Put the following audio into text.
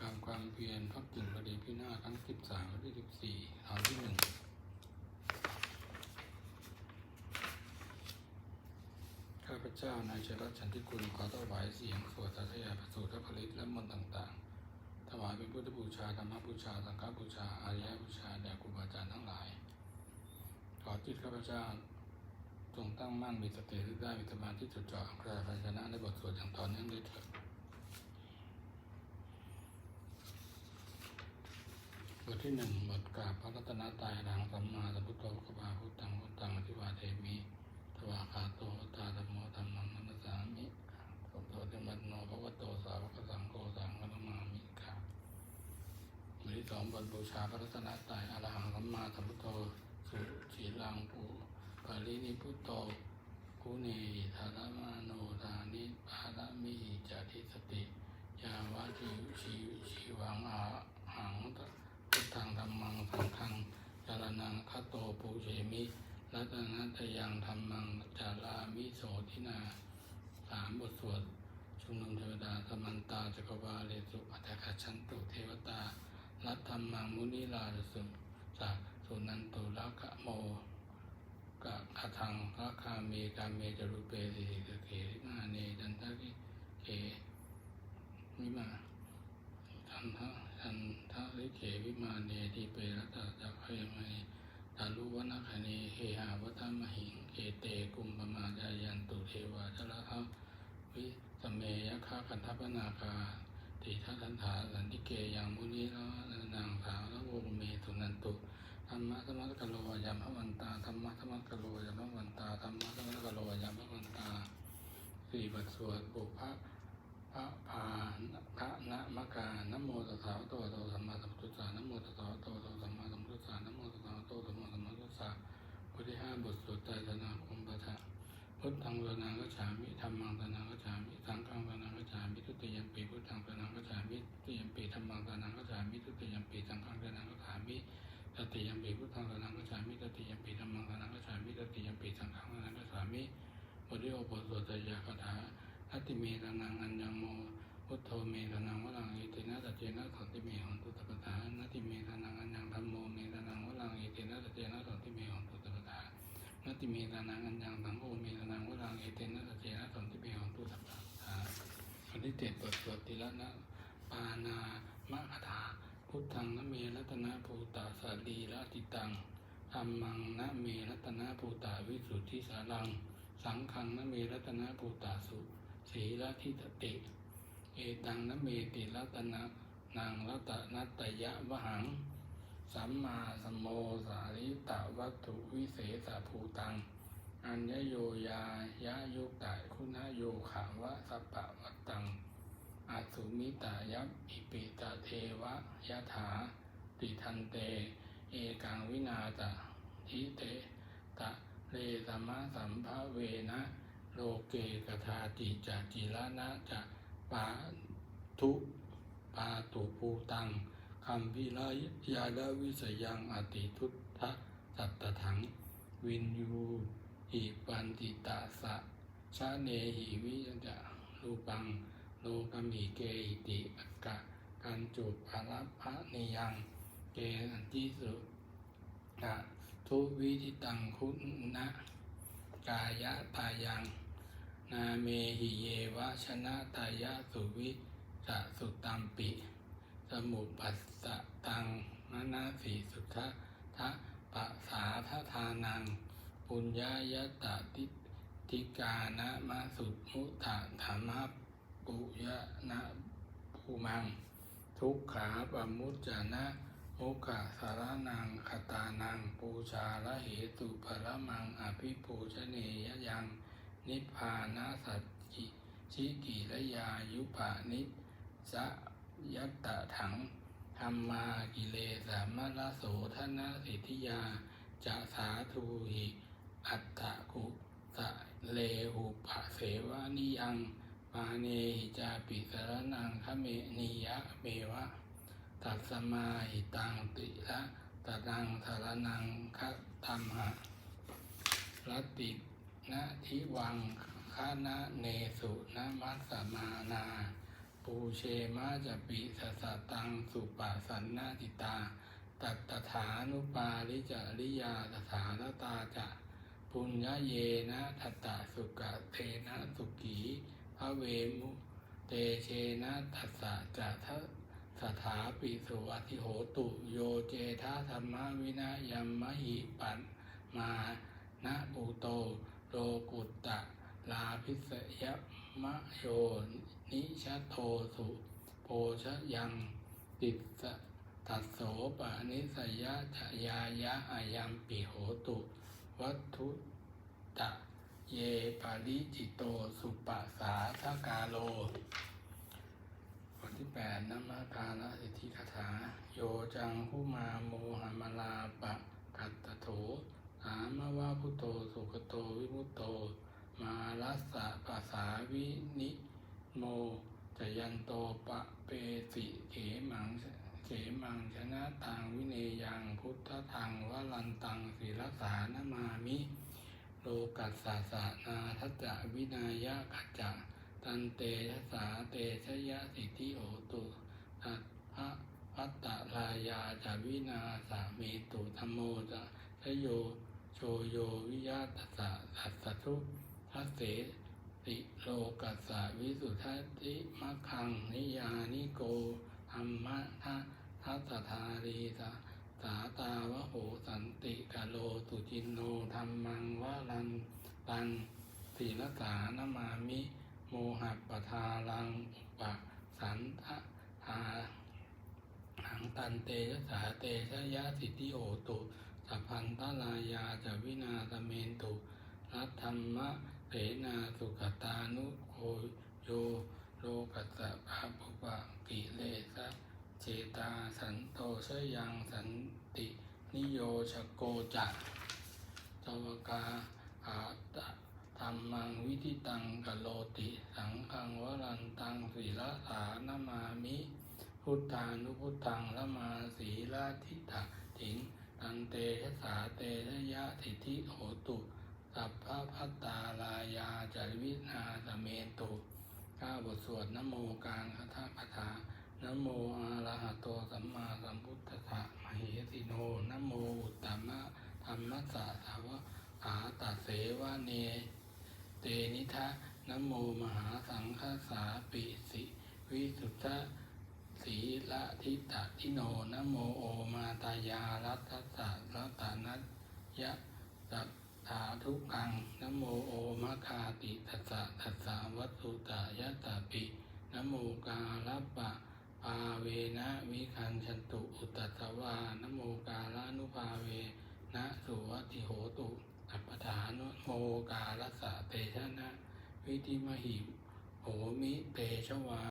กรรความเพียรพักถึงประเดี๋ยวพี่หน้าครั้งสิบสามวันที่สิบสี่ตอนที่หนึ่งข้าพเจ้านายชรัตชันติคุณขอถวายเสียงสวดสาธยายพระสูตรพระผลิตและมนต์ต่างๆ ถวายเป็นพุทธบูชาธรรมบูชา สังฆบูชาอาริยบูชา แด่ครูบาอาจารย์ทั้งหลาย ขอจิตข้าพเจ้าจงตั้งมั่นมีสติได้มีสมาธิจดจ่อใคราภาชนะในบทสวดอย่างต่อเนื่องด้วยเถิด บทที่หนึ่งบทกราบพระรัตนตรัยหลังสัมมาสัมพุทโธขบาพุทธังพุทธังอธิวาเทมิทวาคาโตตาธรรมโมธรรมังนัสสามิสมโตเทมันโนภวโตสาวกสังโฆสังฆนมามิค่ะบทที่สองบทบูชาพระรัตนตรัยอรหังสัมมาสัมพุทโธสุชีลังปูปารินิพุตโตกุเนธารมาโนทานิปารามิจาทิสติ ยาวะจิชีชีวงอาหังตพุทธังธรรมังสังฆังจารนังคัตโตปูเชมิ รัตยังธรรมังจารามิโสทินาสามบทสวดชุมนุมเทวดาธรรมันตาจักรวาเลสุอัตถคัจฉันตุเทวตารัตธรรมังมุนิลาสุสักสุนันตุลักขโมกะคทังรักคาเมกาเมจรุเปสิสิเกริมาเนจันทกิเกวิมาทันทะทันทะลิเขวิมาเนทิเปรตะจักขยมัย ตาลุวนาคเนเฮหาวัตมหิงเกเตกุมปมาจายันตุเทวาชละหะวิสเมยคะคันทปนาคาติทัทันถาสันติเกยังมุนีละนางสาวละโวเมสุนันตุธรรมะธรรมะกะโลยามะวันตาธรรมะธรรมะกะโลยามะวันตาธรรมะธรรมะกะโลยามะวันตาสี่บทสวดบุพพะพระพาพระนะมะกานโมตัสสะโตโตสัมมาสัมพุทธ สนังกัจฉามิธรรมังสนังกัจฉามิสังฆังสนังกัจฉามิทุติยมปีพุทธังสนังกัจฉามิทุติยมปีธรรมังสนังกัจฉามิทุติยมปีสังฆังสนังกัจฉามิตติยมปีพุทธังสนังกัจฉามิตติยมปีธรรมังสนังกัจฉามิตติยมปีสังฆังสนังกัจฉามิบทที่หกบทสวดไตรยคาถาอัติเมตนังอัญญโมพุทโธเมตนังวรังอิตินะตจเจนะสันติเมหันตุตปะทานาติเมตนังอัญญังธัมโมเมตนังวรังอิตินะตจเจนะสันติเมหันตุตปะทานาติเมตนัง นที่เจ็ดบทสวดติละนะปานามะคาถาพุทธังนะเมรัตนะภูตาสาลีละติตังธัมมังนะเมรัตนะภูตาวิสุทธิสารัง สังฆังนะเมรัตนะภูตาสุสีละทิตติ เอตังนเมติรัตนะนางรัตนัตยะวหัง สัมมาสัมโมสาริตาวัตถุวิเศษภูตัง อัญญโยยายะยุกตะคุณโยขาวะสัปปะวัตตังอาสุมิตายัปอิปิตาเทวะยะถาติทันเต เอกังวินาตะทิเตตะเลสมะสัมภเวนะโลเกกทาติจักจิระนะจะปาทุปาตุปูตังคัมพิรายาลวิสยังอติทุตทะสัตตถัง วินยู หิปันติตาสะชาเนหิวิยจะรูปังโลกมิเกหิติอากะกันจุปารัพะนิยังเกอันติสุกะทุวิธิตังคุณนะกายะตายัง นาเมหิเยวะชนะตายะสุวิสะสุตัมปิ สมุปัสสะตังมนาสีสุทธะทะปะสาททานัง ปุญญายตาติติกานะมาสุมุตะธรรมปุยะนะภูมัง ทุกขาปมุจจานะโอกาสารนังคตานังปูชาละเหตุปรมังอภิปูชเนยยัง นิพพานาสัจจิชิกิระยายุปานิสะยัตตะถังธรรมากิเลสามรโสธนสิทธิยาจะสาธุหิก เลหุปะเสวานิยังปาเนหิจาปิสรนังคเมนิยะเมวะตัสมาหิตังติละตะนังสารนังคะธรรมะรตินะทิวังคานะเนสุนะมัสสมานา ปูเชมาจะปิสสะตังสุปะสันนาติตา ตัตตถานุปาลิจาริยาตถาลตาจะ ปุญญเยนะทัตตะสุกะเทนะสุขีพระเวมุเตเชนะทัสสะจะทะสถาปิสุอธิโหตุโยเจทาธรรมวินายัมมหิปันมานะปุโตโลกุตตะ ลาภิสยมะโยนิชโทสุ โพชยังติสสะตัสโสปะนิสยะจยายะอายัมปิโหตุ วัตถุตะเยปาริจิโตสุปะสาทกาโลบทที่แปดนมกาลสิทธิคาถา โยจังหุมาโมหมลาปะกัตตโถถามว่าพุโธสุขโตวิมุตโต มาลัสสะภาษาวินิโมจยันโตปะเปสิเขมัง เขมังชนะตังวิเนยังพุทธทังวลันตังศิรสานมามิ โลกัสสะสะนาทัจจะวินายะกัจจะตันเตชะสาเตชะยะสิทธิโอตุตัทพะพัตตะลายาจะวินาสาเมตุธรรมโมจะชโยโชโยวิยาตสะสัสสุทัสเสติโลกัสสะวิสุทธติมัคคังนิยานิโกธรรมะทะ ทัตถารีสะสาตาวะโหสันติกะโลตุจินโนธรรมังวะลันตังศีลสานมามิ โมหะปทาลังอุปะสันทะทาหังตันเตชะสาเตชะยะสิทธิโอตุสัพพันตลายาจวินาตเมนตุรัตธรรมะเสนาสุขตานุโคโย โลกัสสะภาปุปะกิเลสะเจตา สยังสันตินิโยชโกจะตวกาอาตะธรรมังวิธิตังกโลติ สังฆังวรันตังศีลสานมามิ พุทธานุพุทธังละมาสีลาทิตะถิงตันเตชะสาเตชะยะสิทธิโหตุ สัพพะพัตตาลายาจาริวินาสเมตุข้าบทสวดนโมกลางคาถาคาถา นโมอะระหะโตสัมมาสัมพุทธัสสะมเหสิโนนโมอุตตมะธรรมัสสะสาวะอาตัสเสวะเน เตนิทะนโมมหาสังฆสาปิสิวิสุทธะสีละทิตะทิโนนโมโอมาตายารัตตัสสะรัตานัตยะสัพถาทุกังนโมโอมะคาติตัสสะตัสสะวัตุตายะตาปินโมกาลปะ อาเวนะวิคันชันตุอุตตะวานโมกาลานุภาเวนะสุวัติโหตุอัปปทานุโมกาลสะเตชะนะ วิธิมหิโหมิเตชวา